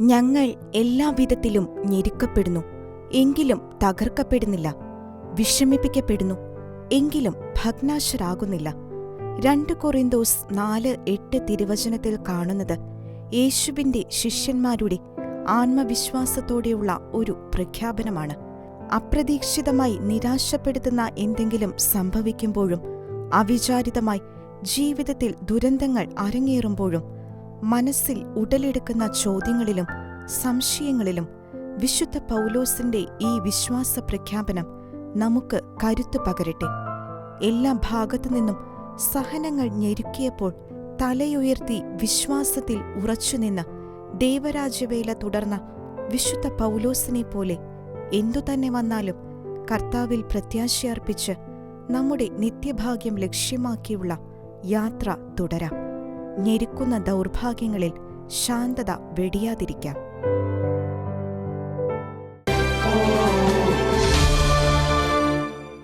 ഞങ്ങൾ എല്ലാവിധത്തിലും ഞെരുക്കപ്പെടുന്നു. എങ്കിലും തകർക്കപ്പെടുന്നില്ല. വിഷമിപ്പിക്കപ്പെടുന്നു. എങ്കിലും ഭഗ്നാശരാകുന്നില്ല. രണ്ട് കൊറിന്തോസ് നാല് എട്ട് തിരുവചനത്തിൽ കാണുന്നത് യേശുവിന്റെ ശിഷ്യന്മാരുടെ ആത്മവിശ്വാസത്തോടെയുള്ള ഒരു പ്രഖ്യാപനമാണ്. അപ്രതീക്ഷിതമായി നിരാശപ്പെടുത്തുന്ന എന്തെങ്കിലും സംഭവിക്കുമ്പോഴും അവിചാരിതമായി ജീവിതത്തിൽ ദുരന്തങ്ങൾ അരങ്ങേറുമ്പോഴും മനസ്സിൽ ഉടലെടുക്കുന്ന ചോദ്യങ്ങളിലും സംശയങ്ങളിലും വിശുദ്ധ പൗലോസിന്റെ ഈ വിശ്വാസ പ്രഖ്യാപനം നമുക്ക് കരുത്തു പകരട്ടെ. എല്ലാ ഭാഗത്തു നിന്നും സഹനങ്ങൾ ഞെരുക്കിയപ്പോൾ തലയുയർത്തി വിശ്വാസത്തിൽ ഉറച്ചുനിന്ന് ദൈവരാജ്യവേല തുടർന്ന വിശുദ്ധ പൗലോസിനെ പോലെ എന്തുതന്നെ വന്നാലും കർത്താവിൽ പ്രത്യാശയർപ്പിച്ച് നമ്മുടെ നിത്യഭാഗ്യം ലക്ഷ്യമാക്കിയുള്ള യാത്ര തുടരാം. ഞെരുക്കുന്ന ദൗർഭാഗ്യങ്ങളിൽ ശാന്തത വെടിയാതിരിക്കാം.